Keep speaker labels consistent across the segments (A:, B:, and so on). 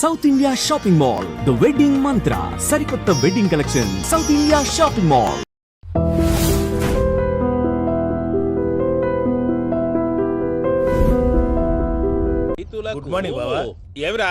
A: South India shopping mall the wedding Mantra సరికొత్త wedding collection South India shopping mall
B: good morning బావా
C: ఏమిరా?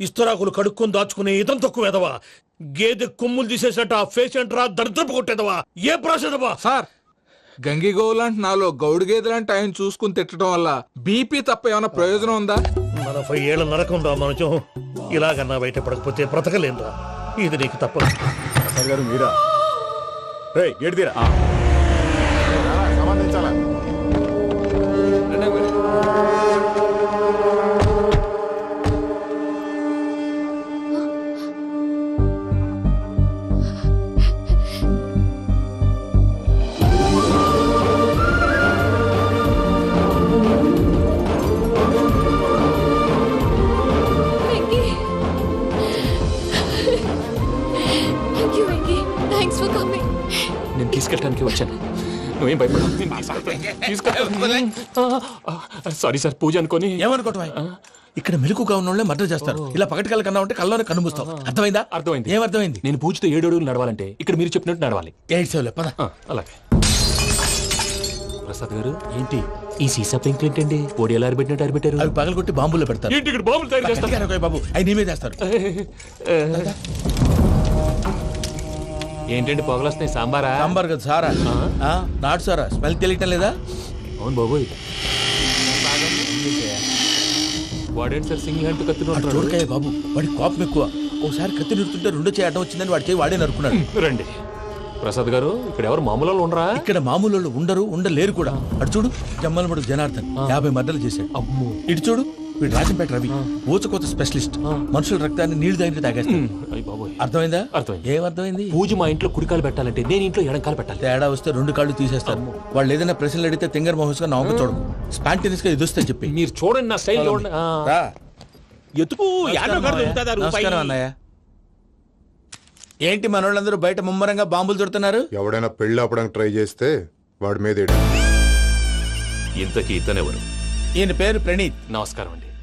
B: ఇస్తరాకులు కడుక్కొని దాచుకునే ఇతం తక్కువ ఎదవా? గేదె కొమ్ములు తీసేసట ఆ పేషెంట్ రా దరిద్రపు కొట్టేదవా? ఏ ప్రాసెదవా?
D: సార్ గంగిగోవు లాంటి నాలో గౌడు గేదె లాంటి ఆయన చూసుకుని తిట్టడం వల్ల బీపీ తప్ప ఏమైనా ప్రయోజనం ఉందా?
B: నలభై ఏళ్ళ నరకం రా మనచం ఇలాగన్నా బయటపడకపోతే బ్రతకలేనురా. ఇది నీకు తప్పదు.
E: గారు మీరా? రే గేట్
F: తీసుకెళ్ళడానికి వచ్చాను నువ్వేం భయపడవు సారీ. సార్ పూజ అనుకొని.
G: ఏమనుకోవటం ఇక్కడ మెలకుగా ఉన్న వాళ్ళే మర్డర్ చేస్తారు. ఇలా పగటి కళ్ళ కన్నా ఉంటే కళ్ళలోనే కనుమూస్తావు అర్థమైందా?
F: అర్థమైంది.
G: ఏమర్థమైంది
F: నేను పూజతో ఏడు అడుగులు నడవాలంటే ఇక్కడ మీరు చెప్పినట్టు నడవాలి.
G: ఎయిట్ సెవెన్ పద.
F: అలాగే. ప్రసాద్ గారు ఏంటి? ఈ సీసా పెంకులు ఏంటండి? పొడి ఎలా అరబెట్టినట్టు అరబెట్టారు
G: అవి పగలగొట్టి బాంబుల్లో పెడతారు.
F: ఏంటి ఇక్కడ బాబులు తయారు చేస్తారు?
G: బాబు. అవి నేమే చేస్తారు
F: ఏంటండి పొగలొస్తున్నాయి? సాంబారా?
G: సాంబార్ కదా సారా? ఆ, నాటు సారా? స్మెల్ తెలియటం లేదా?
F: అవును బాబోయ్. వాడేంటి సార్ సింగిల్ హ్యాండ్
G: వాడు
F: కత్తిన
G: చూడకాయ బాబు. వాడి కోపం ఎక్కువ. ఒకసారి కత్తి నిరుతుంటే రెండో చేయటం వచ్చిందని వాడి చేయి వాడే నరుకున్నాడు.
F: రండి. ప్రసాద్ గారు ఇక్కడ ఎవరు మామూలు వాళ్ళు ఉండరా?
G: ఇక్కడ మామూలు వాళ్ళు ఉండరు ఉండలేరు కూడా. అటు చూడు జమ్మలమడు జనార్దన్ యాభై మర్డర్లు చేశాడు.
F: అమ్మో.
G: ఇటు చూడు వీడు రాజంపేట రవి. ఊచకోత స్పెషలిస్ట్. మనుషుల రక్తాన్ని నీళ్ళు దగ్గర తాగేస్తాడు. అర్థమైందా?
F: అర్థమైంది.
G: ఏమర్థమైంది?
F: పూజ మా ఇంట్లో కుడికాలు పెట్టాలంటే నేను ఇంట్లో ఎడంకాలు పెట్టాలి.
G: తేడా వస్తే రెండు కాళ్ళు తీసేస్తారు. వాళ్ళు ఏదైనా ప్రశ్నలు అడిగితే తింగర్ మహోస్గా నవ్వు చూడకు స్పాంటినియస్గా ఎదుస్తా చెప్పి.
F: మీరు చూడండి నా స్టైల్
G: నమస్కారం అన్నయ్య. ఏంటి మనోళ్ళందరూ బయట ముమ్మరంగా బాంబులు దొరుకుతున్నారు?
E: ఎవడైనా పెళ్ళి ఆపడానికి ట్రై చేస్తే వాడి మీద.
H: ఇంతకీ ఇతనెవరు?
G: ఈయన పేరు ప్రణీత్.
F: నమస్కారం అండి.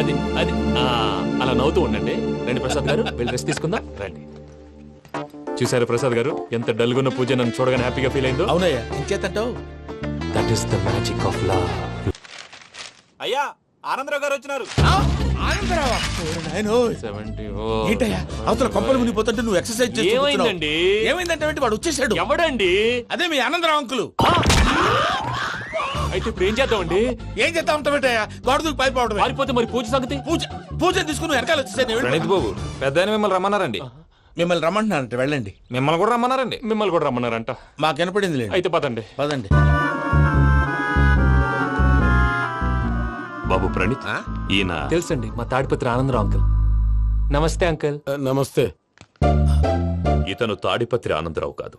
F: అది అది ఆ, అలా నవ్వుతూ ఉండండి. రండి ప్రసాద్ గారు వెళ్ళి రెస్ట్ తీసుకుందాం. రండి. చూసారు ప్రసాద్ గారు? ఎంత డల్గున్న పూజ నన్ను చూడగానే హ్యాపీగా ఫీల్ అయిందో?
G: అవునయ్యా ఇంకేతంటావు
F: that is the magic of love
H: అయ్యా ఆనందరావు గారు వచ్చినారు.
F: సెవెంటీ
G: ఏంటయ్యా అవతల కొంపలు మునిగిపోతుంటే నువ్వు ఎక్సర్సైజ్.
F: ఏమైందండి?
G: ఏమైందంటే? వాడు వచ్చేసాడు.
F: ఎవడండి?
G: అదే మీ ఆనందరావు అంకులు.
F: అయితే ఇప్పుడు ఏం చేద్దామండి?
G: ఏం చేస్తా ఉంటావేటయ్యా గోడ దూకి పైపోవడమే
F: పారిపోతే మరి పూజ సంగతి?
G: పూజ పూజ తీసుకుని వెనకాల వచ్చేసాను
H: ప్రణీత్ బాబు పెద్ద మిమ్మల్ని రమ్మన్నారండి.
G: మిమ్మల్ని రమ్మంటున్నానంటే వెళ్ళండి.
H: మిమ్మల్ని కూడా రమ్మన్నారండి.
F: మిమ్మల్ని కూడా రమ్మన్నారంట.
G: మాకు వినపడింది లేండి
F: అయితే పదండి.
G: పదండి.
H: బాబు ప్రణీత్ ఈయన
F: తెలుసండి మా తాడిపత్రి ఆనందరావు అంకుల్. నమస్తే అంకుల్.
E: నమస్తే.
H: ఇతను తాడిపత్రి ఆనందరావు కాదు.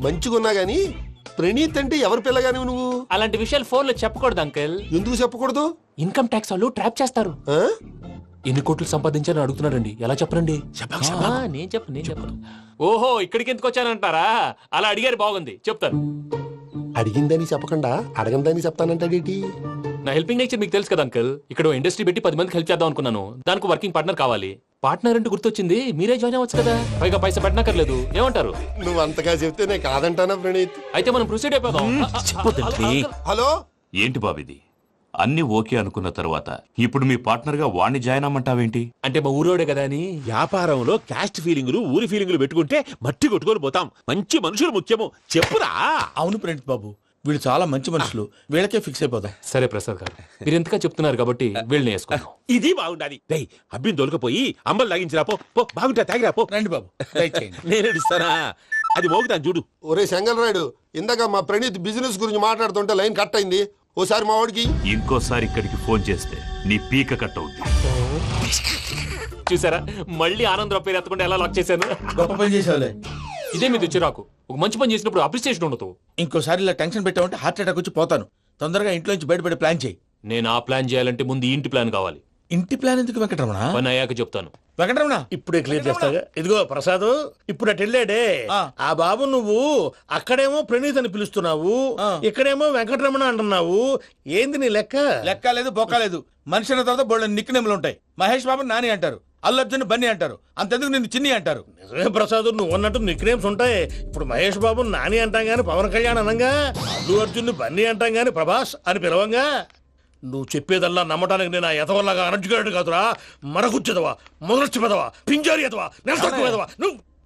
E: మంచిగున్నా గాని ప్రణీత్ అంటే ఎవరి పిల్లగాని నువ్వు?
F: అలాంటి విషయాలు ఫోన్లో చెప్పకూడదు అంకుల్.
E: ఎందుకు చెప్పకూడదు?
F: ఇన్కమ్ ట్యాక్స్ వాళ్ళు ట్రాప్ చేస్తారు.
E: ఆ?
F: ఎన్ని కోట్లు సంపాదించాలని అడుగుతున్నారండి? ఎలా చెప్పరండి ఆ, నేను చెప్పను నేను చెప్పను. ఓహో ఇక్కడికి ఎందుకు వచ్చానంటారా? అలా అడిగారు బాగుంది. చెప్తాను.
E: అడిగిందని చెప్పకుండా అడగందని చెప్తానంటాడేటి
F: నా హెల్పింగ్ నేచర్ మీకు తెలుసు కదా అంకల్. ఇక్కడ ఇండస్ట్రీ పెట్టి పది మందికి హెల్ప్ చేద్దాం అనుకున్నాను. దానికి వర్కింగ్ పార్ట్నర్ కావాలి. పార్ట్నర్ అంటే గుర్తొచ్చింది మీరే జాయిన్ అవ్వచ్చు కదా పైగా పైసా పెట్టనక్కర్లేదు ఏమంటారు
E: నువ్వు అంతగా చెప్తే నేను కాదంటానా ప్రణీత్
F: అయితే మనం ప్రొసీడ్ అయిపోదాం.
E: హలో
I: ఏంటి బాబిది అన్ని ఓకే అనుకున్న తర్వాత ఇప్పుడు మీ పార్ట్నర్గా వాణ్ణి జాయిన్ అమ్మంటావేంటి
F: అంటే మా ఊరోడే కదా అని
C: వ్యాపారంలో క్యాస్ట్ ఫీలింగులు ఊరి ఫీలింగులు పెట్టుకుంటే మట్టి కొట్టుకొని పోతాం మంచి మనుషులు ముఖ్యము చెప్పురా
G: అవును ప్రణీత్ బాబు వీళ్ళు చాలా మంచి మనుషులు. వీళ్ళకే ఫిక్స్ అయిపోదాం.
F: సరే ప్రసాద్ గారు మీరు ఎంతగా చెప్తున్నారు కాబట్టి వీళ్ళని వేసుకున్నాం
C: ఇది బాగుండాలి రేయ్ అబ్బిని దొలకపోయి అంబలు లాగించిరా పో పో బాగుంటా తాగిరా పో.
G: రండి బాబు దయచేయండి.
C: నేను ఇస్తానా? అది మోగుతాను చూడు.
E: ఒరే చెంగల్ రాయుడు ఇందాక మా ప్రణీత్ బిజినెస్ గురించి మాట్లాడుతుంటే లైన్ కట్ అయింది. ఓసారి మా వాడికి.
I: ఇంకోసారి ఇక్కడికి ఫోన్ చేస్తే నీ పీక కట్ అవుద్ది.
F: చూసారా? మళ్ళీ ఆనందరావు పేరు ఎత్తకుండా ఎలా లాక్ చేశాను?
G: గొప్ప పని చేసేవాళ్ళే.
F: ఇదే మీ చిరాకు ఒక మంచి పని చేసినప్పుడు అప్రిసియేషన్ ఉండదు.
G: ఇంకోసారి ఇలా టెన్షన్ పెట్టామంటే హార్ట్ అటాక్ వచ్చి పోతాను. తొందరగా ఇంట్లో నుంచి బయటపడే ప్లాన్ చేయి.
F: నేను ఆ ప్లాన్ చేయాలంటే ముందు ఈ ఇంటి ప్లాన్ కావాలి.
G: ఇంటి ప్లాన్ ఎందుకు వెంకటరమణ?
F: పని అయ్యాక చెప్తాను.
G: వెంకటరమణ!
B: ఇప్పుడే క్లియర్ చేస్తాగా. ఇదిగో ప్రసాద్ ఇప్పుడు అటు వెళ్ళాడే.
G: ఆ.
B: బాబు నువ్వు అక్కడేమో ప్రణీత్ అని పిలుస్తున్నావు. ఇక్కడేమో వెంకటరమణ అంటున్నావు. ఏంది నీ లెక్క?
G: లెక్క లేదు బొక్క లేదు. మనిషి అన్న తర్వాత బోళ్ళ నిక్నెములు ఉంటాయి. మహేష్ బాబు నాని అంటారు. అల్లు బన్నీ అంటారు. అంతెందుకు నిన్ను చిన్ని అంటారు?
B: నిజమే ప్రసాద్ నువ్వు అన్నట్టు నిక్నేమ్స్ ఉంటాయి. ఇప్పుడు మహేష్ బాబు నాని అంటాం గాని పవన్ కళ్యాణ్ అనంగా అల్లు అర్జున్ బన్నీ అంటాం గాని ప్రభాస్ అని పిలవంగా? నువ్వు చెప్పేదల్లా నమ్మటానికి నేను ఆ ఎతవల్లాగా అనర్జుకేటెడ్ కాదురా. మరగుచ్చదవా? మొదలచ్చి పెదవా పింజారి ఎదవా నెలసొక్క పెదవా నువ్వు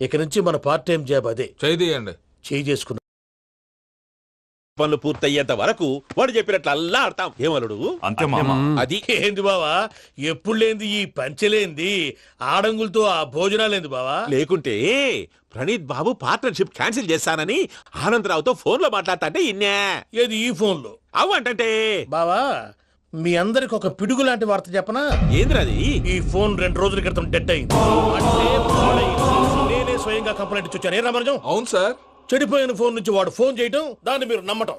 B: ఇక నుంచి మన పార్ట్ టైం జాబ్ అదే.
D: చేయండి
B: చేయి చేసుకున్నా
C: పనులు పూర్తయ్యేంత వరకు వాడు చెప్పినట్లు అల్లా ఆడతాం. ఏమలుడు
I: అంతే మామ.
C: అది
B: ఏంది బావా? ఎప్పుడు లేంది ఈ పంచలేంది? ఆడంగులతో ఆ భోజనాలేంది బావా?
C: లేకుంటే ప్రణీత్ బాబు పార్ట్నర్షిప్ క్యాన్సిల్ చేస్తానని ఆనందరావుతో ఫోన్లో మాట్లాడతాంటే ఇన్నే.
B: ఏది ఈ ఫోన్లో?
C: అవు అంటే
B: బావా మీ అందరికి ఒక పిడుగు లాంటి వార్త చెప్పనా?
C: ఏంద్రది
B: ఈ ఫోన్ రెండు రోజుల క్రితం డెడ్ అయింది. అంటే స్వయంగా కంప్లైంట్ ఇచ్చి వచ్చాను ఏ రామరాజం
D: అవును సార్.
B: చెడిపోయిన ఫోన్ నుంచి వాడు ఫోన్ చేయటం దాన్ని మీరు నమ్మటం.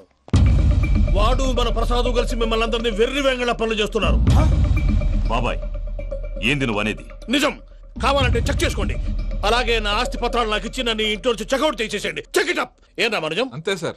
B: వాడు మన ప్రసాదు కలిసి మిమ్మల్ని అందరినీ వెర్రి వెంగళ పనులు చేస్తున్నారు.
I: బాబాయ్ ఏంది నువ్వు అనేది?
B: నిజం. కావాలంటే చెక్ చేసుకోండి. అలాగే నా ఆస్తి పత్రాలు నాకు ఇచ్చి నన్ను ఇంట్లో నుంచి చెక్అౌట్ చేసేసండి చెక్ ఇట్ అప్ ఏం రామరాజం
D: అంతే సార్.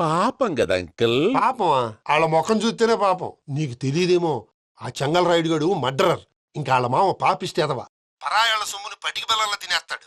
C: పాపం కదా అంకుల్.
E: పాపం వాళ్ళ ముఖం చూస్తేనే పాపం. నీకు తెలియదేమో ఆ చెంగల్ రాయుడు గడు మర్డరర్. ఇంకా వాళ్ళ మామ పాపిస్తేదవా పరాయాళ్ళ సొమ్ముని పటికి బెల్లంలో తినేస్తాడు.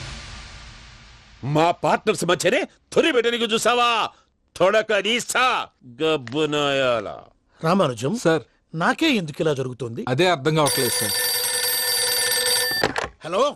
C: మా పార్ట్నర్స్ మధ్యనే తొలి పెట్టడానికి చూసావా? తొడక నీస్తా గబ్బునాయాల
B: రామానుజం
D: సార్.
B: నాకే ఎందుకు ఇలా జరుగుతుంది?
D: అదే అర్థం కావట్లేదు సార్.
B: హలో?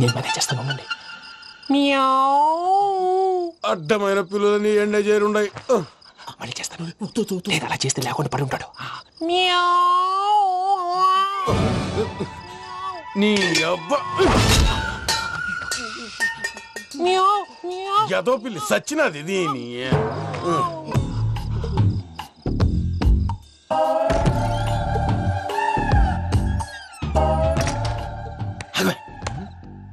F: నేను పనే చేస్తాను ఉండండి.
E: అడ్డమైన పిల్లలని ఎండ చేరుండయి.
F: మళ్ళీ చేస్తాను. లేదు అలా చేస్తే లేకుండా పడి ఉంటాడు.
E: నీ అబ్బ ఎదో పిల్లి సచ్చినది దీని.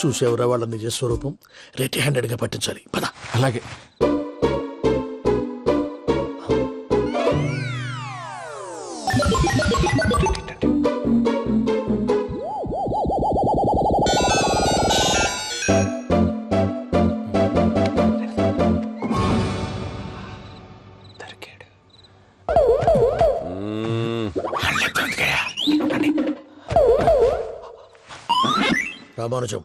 B: చూసేవరా వాళ్ళ నిజ స్వరూపం? రెట్టి హ్యాండెడ్గా పట్టించాలి. పద.
D: అలాగే.
F: దొరికాడు.
B: రామానుజం.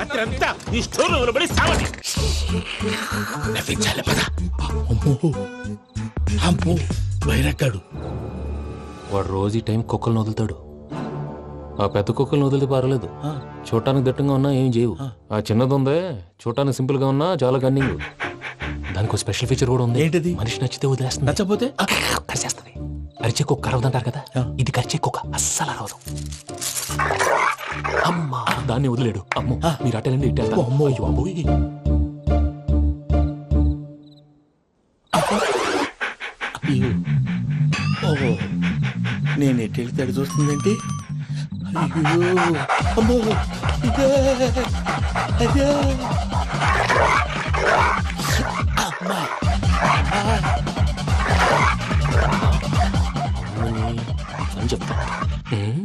C: అత్రంతా ఈ స్టోర్ రూమ్లో పడి సావని.
G: నవ్వించాలి పద. అమ్మో. అమ్మో. బైరక్కాడు.
F: వాడు రోజు ఈ టైం కుక్కలను వదులుతాడు. ఆ పెద్ద కుక్కలను వదిలితే పర్లేదు చూడటానికి దట్టంగా ఉన్నా ఏం చేయవు. ఆ. చిన్నది ఉందే చూడటానికి సింపుల్గా ఉన్నా చాలా కన్నింగ్ దానికి ఒక స్పెషల్ ఫీచర్ కూడా ఉంది.
G: ఏంటిది?
F: మనిషి నచ్చితే వదిలేస్తుంది.
G: నచ్చపోతే
F: కరిచేస్తుంది అరిచే కుక్క అరవదంటారు కదా? ఇది కరిచే కుక్క అస్సలు అరవదు. అమ్మా దాన్ని వదిలేడు. అమ్మో మీరు అటెండి ఇటు వెళ్తారు.
G: అమ్మో.
F: అయ్యో.
G: ఓహో నేను ఎటు వెళ్తే అటు చూస్తుందేంటి? అయ్యో. అమ్మో. ఇదే. అదే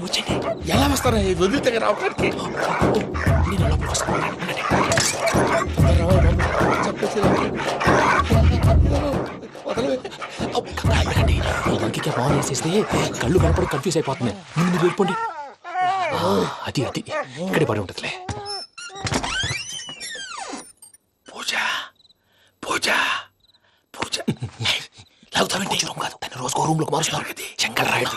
F: వచ్చేయండి వచ్చేయండి
G: ఎలా వస్తారా వదిలితే రావడానికి
F: నేను లోపలికి వస్తాను. బాగా వేసేస్తే కళ్ళు కనపడి కన్ఫ్యూజ్ ముందు మీరు వెళ్ళిపోండి. అది అది. ఇక్కడే పడి ఉంటుందిలే.
G: పూజ పూజ పూజ.
F: లాగుతామంటే రూమ్ కాదు. తన రోజుకో రూమ్లోకి మారుస్తున్నారు కదా శంకర్ రాయుడు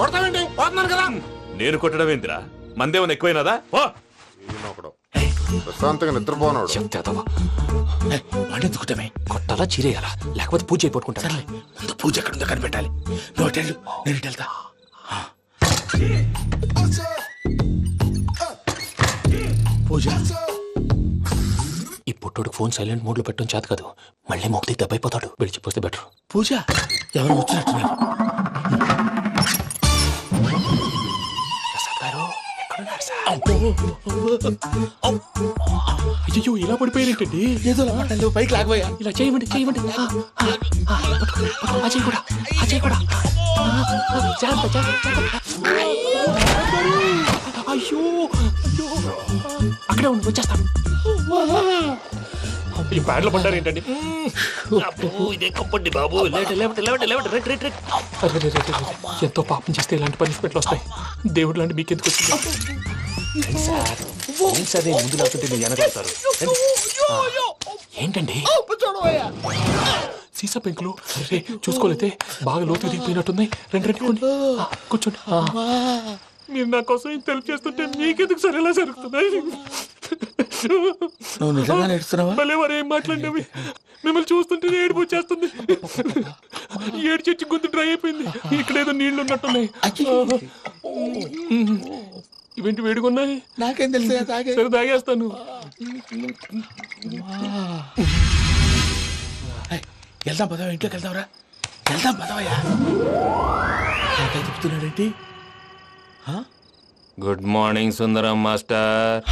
J: కొడతావేంటి? పోతున్నాను కదా.
C: నేను కొట్టడం ఏందిరా మందేమన్నా ఎక్కువైనదా.
J: ప్రశాంతంగా నిద్రపోనాడు.
G: ఎత్తుకుంటామే
F: కొట్టాలా చీరేయాలా? లేకపోతే పూజ అయిపోట్టుకుంటా
G: ముందు పూజ ఎక్కడ ఉందో కనిపెట్టాలి. వెళ్ళు, నేను వెళ్తా. పూజ.
F: ఈ పుట్టోడికి ఫోన్ సైలెంట్ మోడ్లో పెట్టడం చేత కాదు. మళ్ళీ మొక్కి దెబ్బైపోతాడు విడిచిపోతే బెటర్.
G: పూజ? ఎవరు వచ్చినట్టున్నారు.
F: అయ్యో ఇలా పడిపోయారేంటండి?
G: ఏదో మాట్లాడలేదు పైకి లాగబోయా.
F: ఇలా చేయమండి చేయమండి. చేయి కూడా చేయి కూడా జాగ్రత్త, అయ్యో అక్కడే ఉండి వచ్చేస్తాను. ఈ బ్యాడ్లో పడ్డారు ఏంటండి? ఇదే కప్పండి బాబు. రే, రే, రే, రే. ఎంతో పాపం చేస్తే ఇలాంటి పనిష్మెంట్లు వస్తాయి. దేవుడు లాంటి మీకెందుకు వచ్చింది? నేను ముందు లేకుంటే మీరు వెనకాడతారు ఏంటండి? సీసా పెంకులు. అరే చూసుకోలేతే బాగా లోతు దిగిపోయినట్టున్నాయి రెండు రెండు కూర్చోండి. మీరు నా కోసం ఇంత హెల్ప్ చేస్తుంటే మీకెందుకు సరే ఎలా జరుగుతున్నాయి?
G: నువ్వు నిజంగా
F: భలే వారు ఏం మాట్లాడినవి. మిమ్మల్ని చూస్తుంటే ఏడుపు వచ్చేస్తుంది. ఏడు చెట్టు గొంతు డ్రై అయిపోయింది. ఇక్కడ ఏదో నీళ్ళు ఉన్నట్టున్నాయి. ఇవేంటి వేడుకున్నాయి
G: నాకేం తెలుసు
F: సరే తాగేస్తాను.
G: వెళ్దాం పదవా ఇంట్లోకి వెళ్దాంరా. వెళ్దాం పదవయ్యా. చెప్తున్నాడేంటి?
F: Good morning Sundaram master.